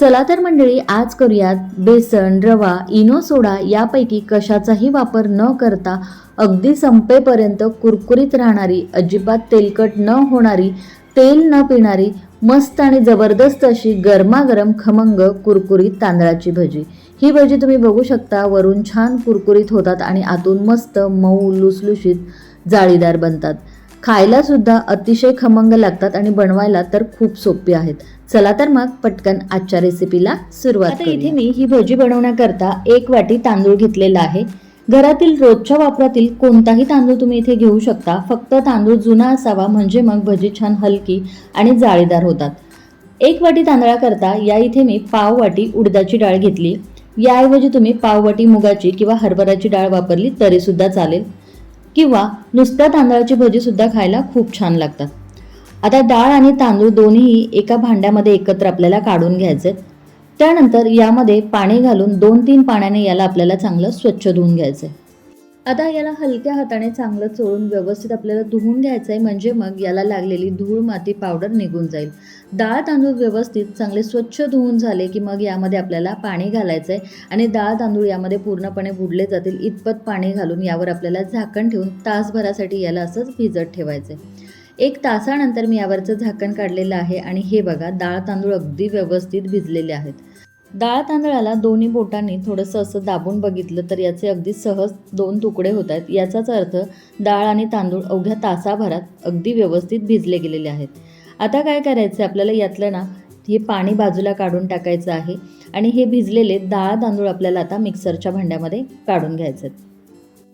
चला तर मंडळी आज करूयात बेसन रवा इनो सोडा यापैकी कशाचाही वापर न करता अगदी संपेपर्यंत कुरकुरीत राहणारी अजिबात तेलकट न होणारी तेल न पिणारी मस्त आणि जबरदस्त अशी गरमागरम खमंग कुरकुरीत तांदळाची भजी. ही भजी तुम्ही बघू शकता वरून छान कुरकुरीत होतात आणि आतून मस्त मऊ लुसलुशीत जाळीदार बनतात. खायला सुद्धा अतिशय खमंग लागतात आणि बनवायला तर खूप सोपी आहेत. चला तर मग पटकन आजच्या रेसिपीला सुरुवात आता इथे मी ही भजी बनवण्याकरता एक वाटी तांदूळ घेतलेला आहे. घरातील रोजच्या वापरातील कोणताही तांदूळ तुम्ही इथे घेऊ शकता. फक्त तांदूळ जुना असावा म्हणजे मग भजी छान हलकी आणि जाळीदार होतात. एक वाटी तांदळाकरता या इथे मी पाव वाटी उडदाची डाळ घेतली. याऐवजी तुम्ही पाव वाटी मुगाची किंवा हरभराची डाळ वापरली तरी सुद्धा चालेल. किंवा नुसत्या तांदळाची भजी सुद्धा खायला खूप छान लागतात. आता डाळ आणि तांदूळ दोन्हीही एका भांड्यामध्ये एकत्र आपल्याला काढून घ्यायचे. त्यानंतर यामध्ये पाणी घालून दोन तीन पाण्याने याला आपल्याला चांगलं स्वच्छ धुवून घ्यायचं. आता याला हलक्या हाताने चांगलं चोळून व्यवस्थित आपल्याला धुवून घ्यायचं आहे म्हणजे मग याला लागलेली धूळ माती पावडर निघून जाईल. डाळ तांदूळ व्यवस्थित चांगले स्वच्छ धुवून झाले की मग यामध्ये आपल्याला पाणी घालायचं आहे आणि डाळ तांदूळ यामध्ये पूर्णपणे बुडले जातील इतपत पाणी घालून यावर आपल्याला झाकण ठेवून तासभरासाठी याला असंच भिजत ठेवायचं आहे एक तासानंतर मी यावरचं झाकण काढलेलं आहे आणि हे बघा डाळ तांदूळ अगदी व्यवस्थित भिजलेले आहेत. डाळ तांदळाला दोन्ही बोटांनी थोडंसं असं दाबून बघितलं तर याचे अगदी सहज दोन तुकडे होत आहेत. याचाच अर्थ डाळ आणि तांदूळ अवघ्या तासाभरात अगदी व्यवस्थित भिजले गेलेले आहेत. आता काय करायचं आपल्याला यातलं ना हे पाणी बाजूला काढून टाकायचं आहे आणि हे भिजलेले डाळ तांदूळ आपल्याला आता मिक्सरच्या भांड्यामध्ये काढून घ्यायचे आहेत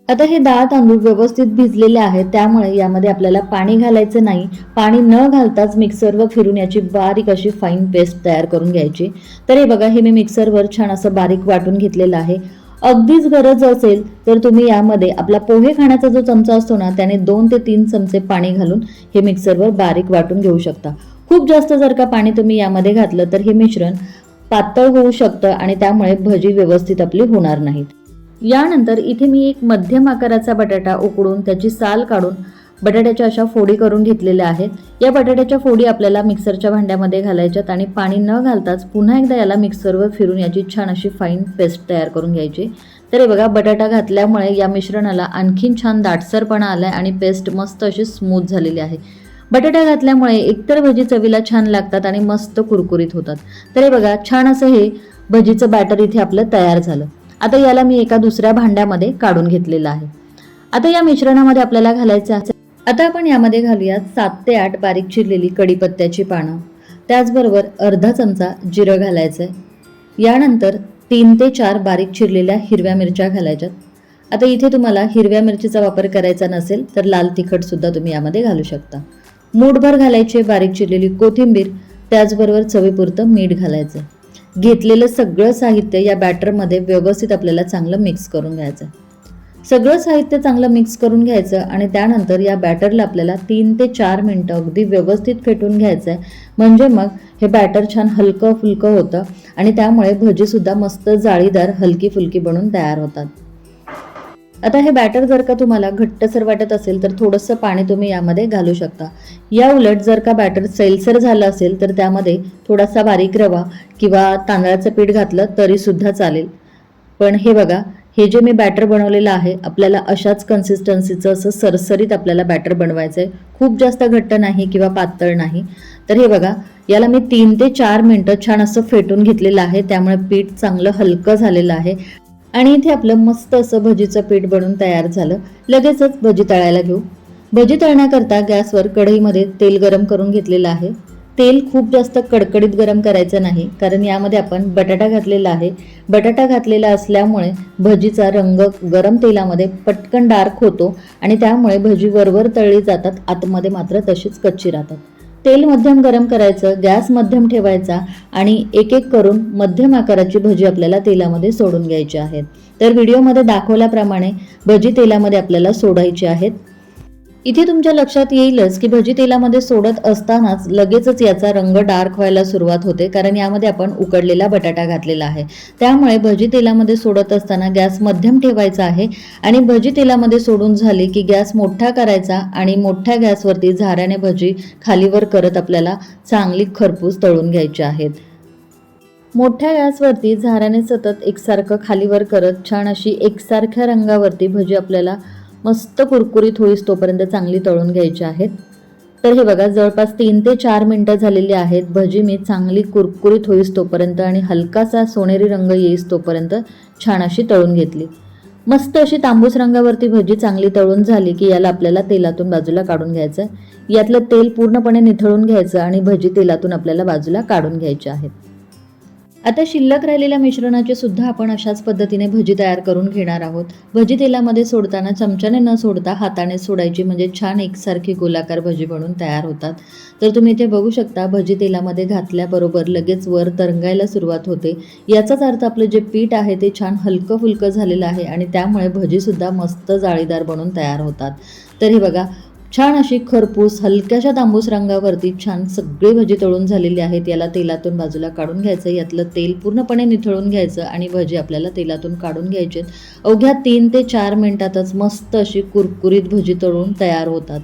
आता हे डाळ तांदूळ व्यवस्थित भिजलेले आहेत त्यामुळे यामध्ये आपल्याला पाणी घालायचं नाही. पाणी न घालताच मिक्सरवर फिरून याची बारीक अशी फाईन पेस्ट तयार करून घ्यायची. तर हे बघा हे मी मिक्सरवर छान असं बारीक वाटून घेतलेलं आहे. अगदीच गरज असेल तर तुम्ही यामध्ये आपला पोहे खाण्याचा जो चमचा असतो ना त्याने दोन ते तीन चमचे पाणी घालून हे मिक्सरवर बारीक वाटून घेऊ शकता. खूप जास्त जर का पाणी तुम्ही यामध्ये घातलं तर हे मिश्रण पातळ होऊ शकतं आणि त्यामुळे भजी व्यवस्थित आपली होणार नाहीत. यानंतर इथे मी एक मध्यम आकाराचा बटाटा उकडून त्याची साल काढून बटाट्याच्या अशा फोडी करून घेतलेल्या आहेत. या बटाट्याच्या फोडी आपल्याला मिक्सरच्या भांड्यामध्ये घालायच्यात आणि पाणी न घालताच पुन्हा एकदा याला मिक्सरवर फिरून याची छान अशी फाईन पेस्ट तयार करून घ्यायची. तर हे बघा बटाटा घातल्यामुळे या मिश्रणाला आणखीन छान दाटसरपणा आलाय आणि पेस्ट मस्त अशी स्मूथ झालेली आहे. बटाटा घातल्यामुळे एकतर भजी चवीला छान लागतात आणि मस्त कुरकुरीत होतात. तर हे बघा छान असं हे भजीचं बॅटर इथे आपलं तयार झालं. आता याला मी एका दुसऱ्या भांड्यामध्ये काढून घेतलेलं आहे. आता या मिश्रणामध्ये आपल्याला घालायचं असेल आता आपण यामध्ये घालूया सात ते आठ बारीक चिरलेली कढीपत्त्याची पानं. त्याचबरोबर अर्धा चमचा जिरं घालायचं आहे यानंतर तीन ते चार बारीक चिरलेल्या हिरव्या मिरच्या घालायच्यात. आता इथे तुम्हाला हिरव्या मिरचीचा वापर करायचा नसेल तर लाल तिखटसुद्धा तुम्ही यामध्ये घालू शकता. मूठभर घालायचे बारीक चिरलेली कोथिंबीर त्याचबरोबर चवीपुरतं मीठ घालायचं. घेतलेलं सगळं साहित्य या बॅटरमध्ये व्यवस्थित आपल्याला चांगलं मिक्स करून घ्यायचं. सगळं साहित्य चांगलं मिक्स करून घ्यायचं आणि त्यानंतर या बॅटरला आपल्याला तीन ते चार मिनटं अगदी व्यवस्थित फेटून घ्यायचं आहे म्हणजे मग हे बॅटर छान हलकं फुलकं होतं आणि त्यामुळे भजीसुद्धा मस्त जाळीदार हलकी फुलकी बनून तयार होतात. आता हे बॅटर जर का तुम्हाला घट्टसर वाटत असेल तर थोडंसं पाणी तुम्ही यामध्ये घालू शकता. या उलट जर का बॅटर सैलसर झालं असेल तर त्यामध्ये थोडासा बारीक रवा किंवा तांदळाचं पीठ घातलं तरी सुद्धा चालेल. पण हे बघा हे जे मी बॅटर बनवलेलं आहे आपल्याला अशाच कन्सिस्टन्सीचं असं सरसरीत आपल्याला बॅटर बनवायचं आहे खूप जास्त घट्ट नाही किंवा पातळ नाही. तर हे बघा याला मी तीन ते चार मिनटं छान असं फेटून घेतलेलं आहे. त्यामुळे पीठ चांगलं हलकं झालेलं आहे. आणि इथे आपलं मस्त असं भजीचं पीठ बनून तयार झालं. लगेचच भजी तळायला घेऊ. भजी तळण्याकरता गॅसवर कढईमध्ये तेल गरम करून घेतलेलं आहे. तेल खूप जास्त कडकडीत गरम करायचं नाही कारण यामध्ये आपण बटाटा घातलेला आहे. बटाटा घातलेला असल्यामुळे भजीचा रंग गरम तेलामध्ये पटकन डार्क होतो आणि त्यामुळे भजी वरवर तळली जातात आतमध्ये मात्र तशीच कच्ची राहतात. तेल मध्यम गरम करायचं गॅस मध्यम ठेवायचा आणि एक एक करून मध्यम आकाराची भजी आपल्याला तेलामध्ये सोडून घ्यायची आहेत तर व्हिडिओमध्ये दाखवल्याप्रमाणे भजी तेलामध्ये आपल्याला सोडायची आहेत. इथे तुमच्या लक्षात येईलच की भजी तेलामध्ये सोडत असतानाच लगेचच याचा रंग डार्क व्हायला सुरुवात होते कारण यामध्ये आपण उकडलेला बटाटा घातलेला आहे. त्यामुळे भजी तेलामध्ये सोडत असताना गॅस मध्यम ठेवायचा आहे आणि भजी तेलामध्ये सोडून झाली की गॅस मोठा करायचा आणि मोठ्या गॅसवरती झाऱ्याने भजी खालीवर करत आपल्याला चांगली खरपूस तळून घ्यायची आहेत मोठ्या गॅसवरती झाऱ्याने सतत एकसारखं खालीवर करत छान अशी एकसारख्या रंगावरती भजी आपल्याला मस्त कुरकुरीत होईस तोपर्यंत चांगली तळून घ्यायची आहेत. तर हे बघा जवळपास तीन ते चार मिनटं झालेली आहेत. भजी मी चांगली कुरकुरीत होईस तोपर्यंत आणि हलकासा सोनेरी रंग येईस तोपर्यंत छान अशी तळून घेतली. मस्त अशी तांबूस रंगावरती भजी चांगली तळून झाली की याला आपल्याला तेलातून बाजूला काढून घ्यायचं. आहे यातलं तेल पूर्णपणे निथळून घ्यायचं आणि भजी तेलातून आपल्याला बाजूला काढून घ्यायची आहेत. आता शिल्लक राहिलेल्या मिश्रणाचे सुद्धा आपण अशाच पद्धतीने भजी तयार करून घेणार आहोत. भजी तेलामध्ये सोडताना चमच्याने न सोडता हाताने सोडायची म्हणजे छान एकसारखी गोलाकार भजी बनून तयार होतात. तर तुम्ही इथे बघू शकता भजी तेलामध्ये घातल्याबरोबर लगेच वर तरंगायला सुरुवात होते. याचाच अर्थ आपलं जे पीठ आहे ते छान हलकं फुलकं झालेलं आहे आणि त्यामुळे भजीसुद्धा मस्त जाळीदार बनून तयार होतात. तर हे बघा छान अशी खरपूस हलक्याशा तांबूस रंगावरती छान सगळी भजी तळून झालेली आहेत. याला तेलातून बाजूला काढून घ्यायचं. यातलं तेल पूर्णपणे निथळून घ्यायचं आणि भजी आपल्याला तेलातून काढून घ्यायचे अवघ्या तीन ते चार मिनिटातच मस्त अशी कुरकुरीत भजी तळून तयार होतात.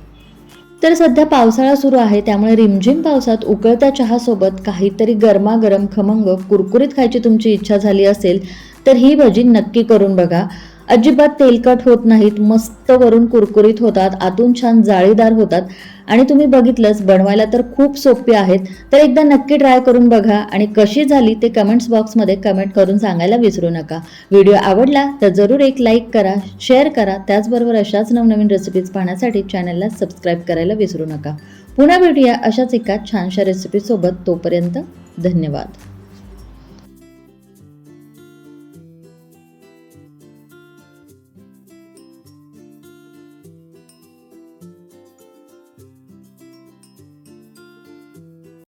तर सध्या पावसाळा सुरू आहे. त्यामुळे रिमझिम पावसात उकळत्या चहासोबत काहीतरी गरमागरम खमंग कुरकुरीत खायची तुमची इच्छा झाली असेल तर ही भजी नक्की करून बघा. अजिबात तेलकट होत नाहीत मस्त वरून कुरकुरीत होतात आतून छान जाळीदार होतात. आणि तुम्ही बघितलंच बनवायला तर खूप सोपी आहेत. तर एकदा नक्की ट्राय करून बघा आणि कशी झाली ते कमेंट्स बॉक्समध्ये कमेंट करून सांगायला विसरू नका. व्हिडिओ आवडला तर जरूर एक लाईक करा शेअर करा. त्याचबरोबर अशाच नवनवीन रेसिपीज पाहण्यासाठी चॅनलला सबस्क्राईब करायला विसरू नका. पुन्हा भेटूया अशाच एका छानशा रेसिपीसोबत तोपर्यंत धन्यवाद.